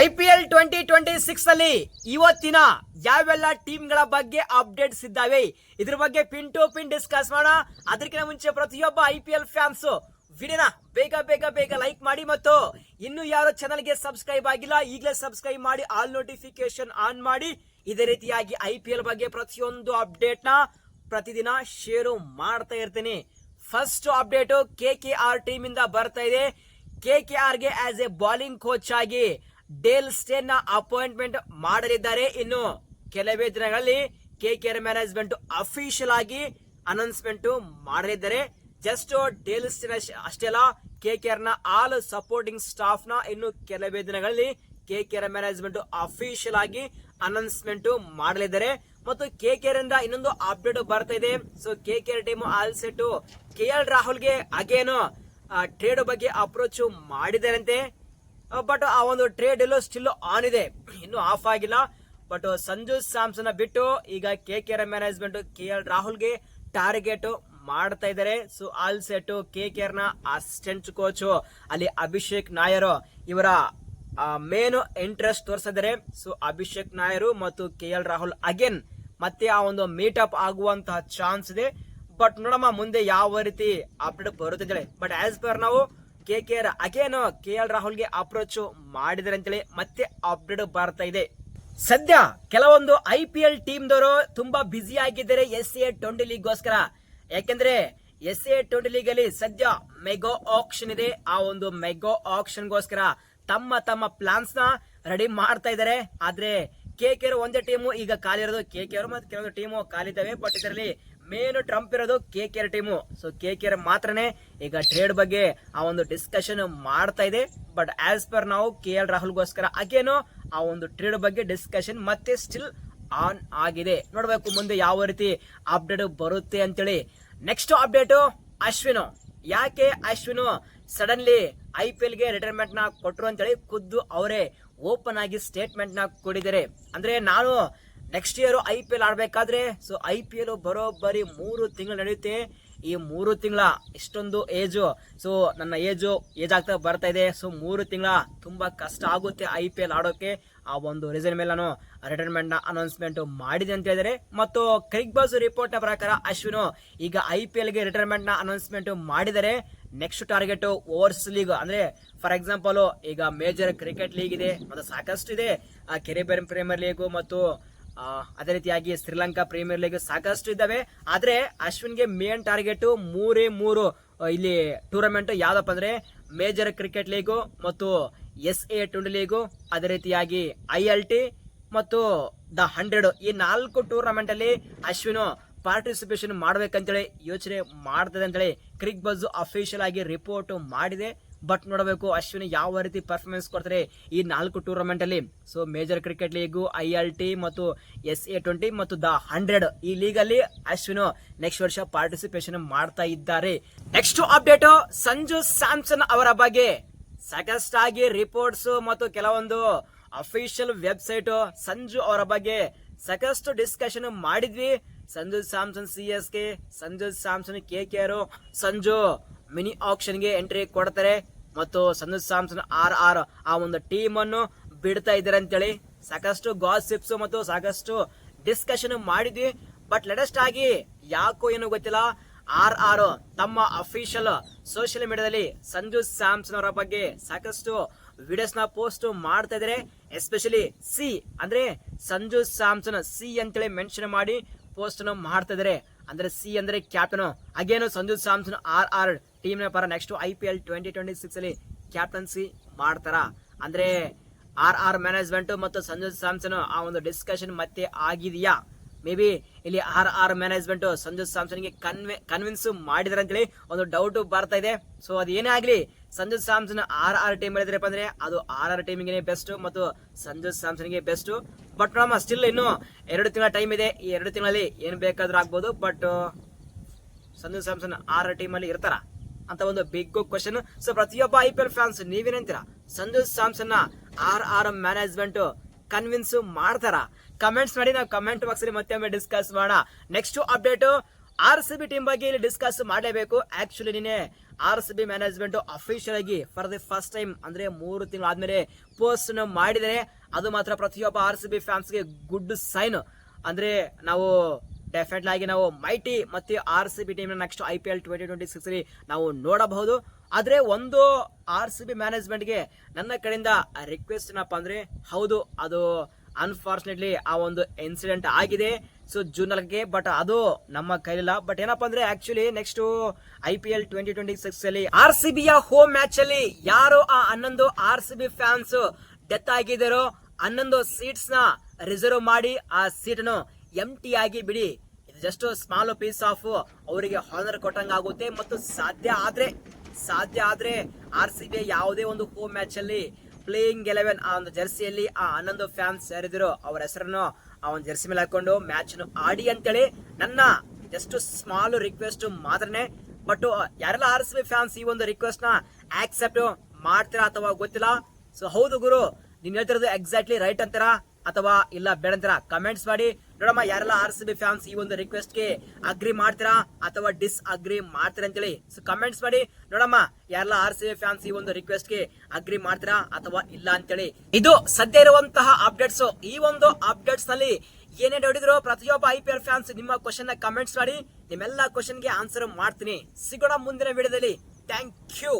I P L twenty twenty six ಅಲ್ಲಿ ಇವತ್ತಿನ ಯಾವೆಲ್ಲ ಟೀಮ್ಗಳ ಬಗ್ಗೆ ಅಪ್ಡೇಟ್ಸ್ ಇದ್ದಾವೆ? ಇದ್ರ ಬಗ್ಗೆ ಪಿನ್ ಟು ಪಿನ್ ಡಿಸ್ಕಸ್ ಮಾಡೋಣ. ಅದಕ್ಕಿಂತ ಮುಂಚೆ ಪ್ರತಿಯೊಬ್ಬ ಐ ಪಿ ಎಲ್ ಫ್ಯಾನ್ಸ್, ವಿಡಿಯೋನ ಬೇಗ ಬೇಗ ಬೇಗ ಲೈಕ್ ಮಾಡಿ ಮತ್ತು ಇನ್ನು ಯಾರು ಚಾನಲ್ಗೆ ಸಬ್ಸ್ಕ್ರೈಬ್ ಆಗಿಲ್ಲ, ಈಗಲೇ ಸಬ್ಸ್ಕ್ರೈಬ್ ಮಾಡಿ, ಆಲ್ ನೋಟಿಫಿಕೇಶನ್ ಆನ್ ಮಾಡಿ. ಇದೇ ರೀತಿಯಾಗಿ ಐ ಪಿ ಎಲ್ ಬಗ್ಗೆ ಪ್ರತಿಯೊಂದು ಅಪ್ಡೇಟ್ನ ಪ್ರತಿದಿನ ಶೇರು ಮಾಡ್ತಾ ಇರ್ತೀನಿ. First update K K R team ಇಂದ ಬರ್ತಾ ಇದೆ. ಕೆ ಕೆ ಆರ್ಗೆ ಆಸ್ ಎ ಬಾಲಿಂಗ್ ಕೋಚ್ ಆಗಿ ಡೇಲ್ ಸ್ಟೇನ್ ಅಪಾಯಿಂಟ್ಮೆಂಟ್ ಮಾಡಲಿದ್ದಾರೆ. ಇನ್ನು ಕೆಲವೇ ದಿನಗಳಲ್ಲಿ K K R management official ಆಗಿ ಅನೌನ್ಸ್ಮೆಂಟ್ ಮಾಡಲಿದ್ದಾರೆ. ಜಸ್ಟ್ ಡೇಲ್ ಸ್ಟೇನ್ ಅಷ್ಟೇ ಅಲ್ಲ ಕೆ ಕೆ ಆರ್ನ ಆಲ್ ಸಪೋರ್ಟಿಂಗ್ ಸ್ಟಾಫ್ನ ಇನ್ನು ಕೆಲವೇ ದಿನಗಳಲ್ಲಿ K K R management official ಆಗಿ ಅನೌನ್ಸ್ಮೆಂಟ್ ಮಾಡಲಿದ್ದಾರೆ. ಮತ್ತು ಕೆ ಕೆ ಇಂದ ಇನ್ನೊಂದು ಅಪ್ಡೇಟ್ ಬರ್ತಾ ಇದೆ. So K K R team all set K L ರಾಹುಲ್ಗೆ again trade ಬಗ್ಗೆ ಅಪ್ರೋಚ್ ಮಾಡಿದಾರಂತೆ ಬಟ್ ಆ ಒಂದು ಟ್ರೇಡ್ ಎಲ್ಲೋ ಸ್ಟಿಲ್ ಆನ್ ಇದೆ. ಇನ್ನು ಆಫ್ ಆಗಿಲ್ಲ. ಬಟ್ ಸಂಜು ಸ್ಯಾಮ್ಸನ್ ಬಿಟ್ಟು ಈಗ K K R management K L ರಾಹುಲ್ಗೆ target ಮಾಡ್ತಾ ಇದ್ದಾರೆ. So all set K K ಆರ್ನ ಅಸಿಸ್ಟೆಂಟ್ ಕೋಚ್ ಅಲ್ಲಿ ಅಭಿಷೇಕ್ ನಾಯರ್ ಇವರ ಮೇನ್ ಇಂಟ್ರೆಸ್ಟ್ ತೋರಿಸಿದ್ದಾರೆ ಸೊ ಅಭಿಷೇಕ್ ನಾಯರು ಮತ್ತು ಕೆ ಎಲ್ ರಾಹುಲ್ ಅಗೇನ್ ಮತ್ತೆ ಆ ಒಂದು ಮೀಟಪ್ ಆಗುವಂತಹ ಚಾನ್ಸ್ ಇದೆ. ಬಟ್ ನೋಡಮ್ಮ, ಮುಂದೆ ಯಾವ ರೀತಿ ಅಪ್ಡೇಟ್ ಬರುತ್ತಿದ್ದಾಳೆ ಬಟ್ ಆಸ್ ಪರ್ ನಾವು K K R again K L ರಾಹುಲ್ಗೆ approach ಮಾಡಿದ್ರೆ ಅಂತೇಳಿ ಮತ್ತೆ ಅಪ್ಡೇಟ್ ಬರ್ತಾ ಇದೆ. ಸದ್ಯ ಕೆಲವೊಂದು ಐ ಪಿ ಎಲ್ ಟೀಮ್ ದವರು ತುಂಬಾ ಬ್ಯುಸಿ ಆಗಿದ್ದಾರೆ ಎಸ್ ಎ ಟ್ವೆಂಟಿ ಲೀಗ್ ಗೋಸ್ಕರ ಯಾಕೆಂದ್ರೆ ಎಸ್ ಎ ಟ್ವೆಂಟಿ ಲೀಗ್ ಅಲ್ಲಿ ಸದ್ಯ ಮೆಗೋ ಆಕ್ಷನ್ ಇದೆ. ಆ ಒಂದು ಮೆಗೋ ಆಕ್ಷನ್ ಗೋಸ್ಕರ ತಮ್ಮ ತಮ್ಮ ಪ್ಲಾನ್ಸ್ನ ರೆಡಿ ಮಾಡ್ತಾ ಇದ್ದಾರೆ. ಆದ್ರೆ ಕೆ ಕೆ ಒಂದೇ ಟೀಮು ಈಗ ಖಾಲಿ ಇರೋದು ಕೆ ಕೆ ಮತ್ತು ಕೆಲವೊಂದು ಟೀಮು ಖಾಲಿ ಇದ್ದಾವೆ. ಬಟ್ ಇದರಲ್ಲಿ ಮೇನ್ ಟ್ರಂಪ್ ಇರೋದು K K R team so K K R ಮಾತ್ರನೇ ಈಗ ಟ್ರೇಡ್ ಬಗ್ಗೆ ಆ ಒಂದು ಡಿಸ್ಕಷನ್ ಮಾಡ್ತಾ ಇದೆ. ಬಟ್ ಆಸ್ ಪರ್ ನಾವು ಕೆ ಎಲ್ ರಾಹುಲ್ಗೋಸ್ಕರ ಅಗೇನು ಆ ಒಂದು ಟ್ರೇಡ್ ಬಗ್ಗೆ ಡಿಸ್ಕಷನ್ ಮತ್ತೆ ಸ್ಟಿಲ್ ಆನ್ ಆಗಿದೆ. ನೋಡಬೇಕು ಮುಂದೆ ಯಾವ ರೀತಿ ಅಪ್ಡೇಟ್ ಬರುತ್ತೆ ಅಂತೇಳಿ. Next update Ashwin. ಯಾಕೆ ಅಶ್ವಿನ್? ಸಡನ್ಲಿ ಐ ಪಿ ಎಲ್ಗೆ ಗೆ ರಿಟೈರ್ಮೆಂಟ್ನ ಕೊಟ್ರು ಅಂತೇಳಿ ಖುದ್ದು ಅವರೇ ಓಪನ್ ಆಗಿ ಸ್ಟೇಟ್ಮೆಂಟ್ನ ಅಂದರೆ ಅಂದ್ರೆ ನಾನು next year I P L ಆಡಬೇಕಾದ್ರೆ so I P L ಬರೋಬ್ಬರಿ ಮೂರು ತಿಂಗಳು ನಡೆಯುತ್ತೆ. ಈ ಮೂರು ತಿಂಗಳ ಇಷ್ಟೊಂದು ಏಜು. ಸೊ ನನ್ನ ಏಜು, ಏಜ್ ಆಗ್ತಾ ಬರ್ತಾ ಇದೆ. ಸೊ ಮೂರು ತಿಂಗಳ ತುಂಬಾ ಕಷ್ಟ ಆಗುತ್ತೆ ಐ ಪಿ ಎಲ್ ಆಡೋಕೆ. ಆ ಒಂದು ರೀಸನ್ ಮೇಲೆ ನಾನು ರಿಟೈರ್ಮೆಂಟ್ನ ಅನೌನ್ಸ್ಮೆಂಟ್ ಮಾಡಿದೆ ಅಂತ ಹೇಳಿದರೆ. ಮತ್ತು ಕ್ರಿಕ್ ಬಸ್ ರಿಪೋರ್ಟ್ನ ಪ್ರಕಾರ ಅಶ್ವಿನ್ ಈಗ ಐ ಪಿ ಎಲ್ಗೆ ಗೆ ರಿಟೈರ್ಮೆಂಟ್ನ ಅನೌನ್ಸ್ಮೆಂಟ್ ಮಾಡಿದರೆ. ನೆಕ್ಸ್ಟ್ ಟಾರ್ಗೆಟ್ ಓವರ್ಸ್ ಲೀಗ್ ಅಂದ್ರೆ ಫಾರ್ ಎಕ್ಸಾಂಪಲು ಈಗ ಮೇಜರ್ ಕ್ರಿಕೆಟ್ ಲೀಗ್ ಇದೆ. ಮತ್ತು ಸಾಕಷ್ಟು ಇದೆ ಕೆರಿಬಿಯನ್ ಪ್ರೀಮಿಯರ್ ಲೀಗ್ ಮತ್ತು ಅದೇ ರೀತಿಯಾಗಿ ಶ್ರೀಲಂಕಾ ಪ್ರೀಮಿಯರ್ ಲೀಗ್ ಸಾಕಷ್ಟು ಇದ್ದಾವೆ. ಆದ್ರೆ ಅಶ್ವಿನ್ಗೆ ಮೇನ್ ಟಾರ್ಗೆಟ್ ಮೂರೇ ಮೂರು ಇಲ್ಲಿ ಟೂರ್ನಮೆಂಟ್ ಯಾವ್ದಪ್ಪ ಅಂದ್ರೆ ಮೇಜರ್ ಕ್ರಿಕೆಟ್ ಲೀಗು ಮತ್ತು ಎಸ್ ಎ ಟ್ವೆಂಟಿ ಲೀಗು ಅದೇ ರೀತಿಯಾಗಿ ಐ ಎಲ್ ಟಿ ಮತ್ತು ದ ಹಂಡ್ರೆಡ್ ಈ ನಾಲ್ಕು ಟೂರ್ನಮೆಂಟ್ ಅಲ್ಲಿ ಅಶ್ವಿನ್ ಪಾರ್ಟಿಸಿಪೇಷನ್ ಮಾಡ್ಬೇಕಂತೇಳಿ ಯೋಚನೆ ಮಾಡ್ತದೆ ಅಂತೇಳಿ ಕ್ರಿಕ್ ಬಜ್ ಅಫಿಷಿಯಲ್ ಆಗಿ ರಿಪೋರ್ಟ್ ಮಾಡಿದೆ. ಬಟ್ ನೋಡಬೇಕು, ಅಶ್ವಿನ್ ಯಾವ ರೀತಿ ಪರ್ಫಾರ್ಮೆನ್ಸ್ ಕೊಡ್ತಾರೆ ಈ ನಾಲ್ಕು ಟೂರ್ನಮೆಂಟ್ ಅಲ್ಲಿ. So major cricket league I L T ಮತ್ತು ಎಸ್ ಎ ಟ್ವೆಂಟಿ ಮತ್ತು ದ ಹಂಡ್ರೆಡ್ ಈ ಲೀಗ್ ಅಲ್ಲಿ ಅಶ್ವಿನ್ ನೆಕ್ಸ್ಟ್ ವರ್ಷ ಪಾರ್ಟಿಸಿಪೇಷನ್ ಮಾಡ್ತಾ ಇದ್ದಾರೆ. ನೆಕ್ಸ್ಟ್ ಅಪ್ಡೇಟ್ ಸಂಜು ಸ್ಯಾಮ್ಸನ್ ಅವರ ಬಗ್ಗೆ. ಸಾಕಷ್ಟಾಗಿ ರಿಪೋರ್ಟ್ಸ್ ಮತ್ತು ಕೆಲವೊಂದು ಅಫಿಷಿಯಲ್ ವೆಬ್ಸೈಟ್ ಸಂಜು ಅವರ ಬಗ್ಗೆ ಸಾಕಷ್ಟು ಡಿಸ್ಕಷನ್ ಮಾಡಿದ್ವಿ. Sanju Samson C S K Sanju Samson K K R Sanju mini ಆಕ್ಷನ್ಗೆ entry ಕೊಡ್ತಾರೆ. ಮತ್ತು ಸಂಜು ಸ್ಯಾಮ್ಸನ್ ಆರ್ ಆರ್ ಆ ಒಂದು ಟೀಮ್ ಅನ್ನು ಬಿಡ್ತಾ ಇದ್ದಾರೆ ಅಂತೇಳಿ ಸಾಕಷ್ಟು ಗಾಸಿಪ್ಸ್ ಮತ್ತು ಸಾಕಷ್ಟು ಡಿಸ್ಕಷನ್ ಮಾಡಿದ್ವಿ. ಬಟ್ ಲೇಟೆಸ್ಟ್ ಆಗಿ ಯಾಕೋ ಏನು ಗೊತ್ತಿಲ್ಲ. ಆರ್ ಆರ್ ತಮ್ಮ ಅಫಿಷಿಯಲ್ ಸೋಷಿಯಲ್ ಮೀಡಿಯಾದಲ್ಲಿ ಸಂಜು ಸ್ಯಾಮ್ಸನ್ ಅವರ ಬಗ್ಗೆ ಸಾಕಷ್ಟು ವಿಡಿಯೋಸ್ನ ಪೋಸ್ಟ್ ಮಾಡ್ತಾ ಇದ್ದಾರೆ. ಎಸ್ಪೆಷಲಿ ಸಿ ಅಂದ್ರೆ ಸಂಜು ಸ್ಯಾಮ್ಸನ್ ಸಿ ಅಂತೇಳಿ ಮೆನ್ಷನ್ ಮಾಡಿ ಪೋಸ್ಟ್ ಮಾಡ್ತಾ ಇದ್ದಾರೆ. ಅಂದ್ರೆ ಸಿ ಅಂದ್ರೆ captain again Sanju Samson R R ಟೀಮ್ನ ಪರ next I P L twenty twenty six ಅಲ್ಲಿ ಕ್ಯಾಪ್ಟನ್ಸಿ ಮಾಡ್ತಾರಾ. ಅಂದ್ರೆ ಆರ್ ಆರ್ ಮ್ಯಾನೇಜ್ಮೆಂಟ್ ಮತ್ತು ಸಂಜು ಸ್ಯಾಮ್ಸನ್ ಆ ಒಂದು ಡಿಸ್ಕಷನ್ ಮತ್ತೆ ಆಗಿದೆಯಾ? ಮೇ ಬಿ ಇಲ್ಲಿ ಆರ್ ಆರ್ ಮ್ಯಾನೇಜ್ಮೆಂಟ್ ಸಂಜು ಸ್ಯಾಮ್ಸನ್ಗೆ ಕನ್ವೆ ಕನ್ವಿನ್ಸ್ ಮಾಡಿದಾರೆ ಅಂತೇಳಿ ಒಂದು ಡೌಟ್ ಬರ್ತಾ ಇದೆ. ಸೊ ಅದು ಏನೇ ಆಗ್ಲಿ, Sanju Samson R R team ಹೇಳಿದ್ರಪ್ಪ ಅಂದ್ರೆ ಅದು ಆರ್ ಆರ್ ಟೀಮಿಗೆ ಬೆಸ್ಟ್ ಮತ್ತು ಸಂಜು ಸ್ಯಾಮ್ಸನ್ಗೆ ಬೆಸ್ಟ್ ಬಟ್ ನಮ್ಮ ಸ್ಟಿಲ್ ಇನ್ನು ಎರಡು ತಿಂಗಳ ಟೈಮ್ ಇದೆ. ಈ ಎರಡು ತಿಂಗಳಲ್ಲಿ ಏನು ಬೇಕಾದ್ರೂ ಆಗ್ಬೋದು. But Sanju Samson R R team ಅಲ್ಲಿ ಇರ್ತಾರ? ಅಂತ ಒಂದು ಬಿಗ್ ಕ್ವಶನ್ ಸೊ ಪ್ರತಿಯೊಬ್ಬ I P L fans ನೀವೇನಂತೀರಾ Sanju Samson R R management convince ಮಾಡ್ತಾರ. ಕಮೆಂಟ್ಸ್ ಮಾಡಿ, ನಾವು ಕಮೆಂಟ್ ಬಾಕ್ಸ್ ಅಲ್ಲಿ ಮತ್ತೆ ಡಿಸ್ಕಸ್ ಮಾಡೋಣ. Next update R C B team ಬಗ್ಗೆ ಇಲ್ಲಿ ಡಿಸ್ಕಸ್ ಮಾಡಲೇಬೇಕು. ಆಕ್ಚುಲಿ ನಿನ್ನೆ R C B management official ಆಗಿ ಫಾರ್ ದಿ ಫಸ್ಟ್ ಟೈಮ್ ಅಂದ್ರೆ ಮೂರು ತಿಂಗಳು ಆದ್ಮೇಲೆ ಪೋಸ್ಟ್ ಮಾಡಿದರೆ ಅದು ಮಾತ್ರ ಪ್ರತಿಯೊಬ್ಬ ಆರ್ ಸಿ ಬಿ ಫ್ಯಾನ್ಸ್ಗೆ ಗುಡ್ ಸೈನ್ ಅಂದ್ರೆ ನಾವು ಡೆಫಿನೆಟ್ ಆಗಿ ನಾವು ಮೈಟಿ ಮತ್ತೆ R C B team next I P L twenty twenty six ನಾವು ನೋಡಬಹುದು. ಆದರೆ ಒಂದು ಆರ್ ಸಿ ಬಿ ಮ್ಯಾನೇಜ್ಮೆಂಟ್ಗೆ ನನ್ನ ಕಡೆಯಿಂದ ರಿಕ್ವೆಸ್ಟ್ ಏನಪ್ಪ ಅಂದರೆ, ಹೌದು, ಅದು ಅನ್ಫಾರ್ಚುನೇಟ್ಲಿ ಆ ಒಂದು ಇನ್ಸಿಡೆಂಟ್ ಆಗಿದೆ. ಸೊ ಜೂನ್ ನಾಲ್ಕಕ್ಕೆ ಬಟ್ ಅದು ನಮ್ಮ ಕೈಲಿಲ್ಲ. ಬಟ್ ಏನಪ್ಪಾ ಅಂದ್ರೆ actually next I P L twenty twenty six ಅಲ್ಲಿ ಆರ್ ಸಿ ಬಿಯ ಹೋಮ್ ಮ್ಯಾಚ್ ಅಲ್ಲಿ ಯಾರು ಆ ಹನ್ನೊಂದು R C B fans death ಆಗಿದ್ದಾರೋ, ಹನ್ನೊಂದು ಸೀಟ್ಸ್ನ ರಿಸರ್ವ್ ಮಾಡಿ ಆ ಸೀಟ್ ಅನ್ನು ಎಂ ಟಿ ಆಗಿ ಬಿಡಿ. ಇದು ಜಸ್ಟ್ ಸ್ಮಾಲ್ ಪೀಸ್ ಆಫ್ ಅವರಿಗೆ ಹಾನರ್ ಕೊಟ್ಟಂಗ ಆಗುತ್ತೆ ಮತ್ತು ಸಾಧ್ಯ ಆದ್ರೆ ಸಾಧ್ಯ ಆದ್ರೆ ಆರ್ ಸಿ ಬಿ ಯಾವುದೇ ಒಂದು ಹೋಮ್ ಮ್ಯಾಚ್ ಅಲ್ಲಿ ಪ್ಲೇಯಿಂಗ್ ಎಲೆವೆನ್ ಆ ಒಂದು ಜರ್ಸಿಯಲ್ಲಿ ಆ ಹನ್ನೊಂದು ಫ್ಯಾನ್ಸ್ ಯಾರಿದ್ರು ಅವರ ಹೆಸರನ್ನು ಆ ಒಂದು ಜರ್ಸಿ ಮೇಲೆ ಹಾಕೊಂಡು ಮ್ಯಾಚ್ ಆಡಿ ಅಂತೇಳಿ ನನ್ನ ಜಸ್ಟ್ ಸ್ಮಾಲ್ ರಿಕ್ವೆಸ್ಟ್ ಮಾತ್ರನೇ. ಬಟ್ ಯಾರೆಲ್ಲ ಆರ್ ಸಿ ಬಿ ಫ್ಯಾನ್ಸ್ ಈ ಒಂದು ರಿಕ್ವೆಸ್ಟ್ನ ಆಕ್ಸೆಪ್ಟ್ ಮಾಡ್ತೀರಾ ಅಥವಾ ಗೊತ್ತಿಲ್ಲ? ಸೊ ಹೌದು ಗುರು, ನೀನ್ ಹೇಳ್ತಿರೋದು ಎಕ್ಸಾಕ್ಟ್ಲಿ ರೈಟ್ ಅಂತೀರಾ? ಅಥವಾ ಇಲ್ಲ ಬೇಡಂತೀರಾ? ಕಮೆಂಟ್ಸ್ ಮಾಡಿ. ನೋಡಮ್ಮ, ಯಾರೆಲ್ಲ ಆರ್ ಸಿ ಬಿ ಫ್ಯಾನ್ಸ್ ಈ ಒಂದು ರಿಕ್ವೆಸ್ಟ್ಗೆ ಅಗ್ರಿ ಮಾಡ್ತೀರಾ ಅಥವಾ ಡಿಸ್ ಅಗ್ರಿ ಮಾಡ್ತೀರಾ ಅಂತೇಳಿ. ಸೊ ಕಮೆಂಟ್ಸ್ ಮಾಡಿ. ನೋಡಮ್ಮ, ಯಾರೆಲ್ಲ ಆರ್ ಸಿ ಬಿ ಫ್ಯಾನ್ಸ್ ಈ ಒಂದು ರಿಕ್ವೆಸ್ಟ್ಗೆ ಅಗ್ರಿ ಮಾಡ್ತೀರಾ ಅಥವಾ ಇಲ್ಲ ಅಂತೇಳಿ. ಇದು ಸದ್ಯ ಇರುವಂತಹ ಅಪ್ಡೇಟ್ಸ್ ಈ ಒಂದು ಅಪ್ಡೇಟ್ಸ್ನಲ್ಲಿ ಏನೇ ನೋಡಿದ್ರು ಪ್ರತಿಯೊಬ್ಬ ಐ ಪಿ ಎಲ್ ಫ್ಯಾನ್ಸ್ ನಿಮ್ಮ ಕ್ವಶನ್ ಕಮೆಂಟ್ಸ್ ಮಾಡಿ. ನಿಮ್ಮೆಲ್ಲ ಕ್ವಶನ್ಗೆ ಆನ್ಸರ್ ಮಾಡ್ತೀನಿ. ಸಿಗೋಣ ಮುಂದಿನ ವಿಡಿಯೋದಲ್ಲಿ ಥ್ಯಾಂಕ್ ಯು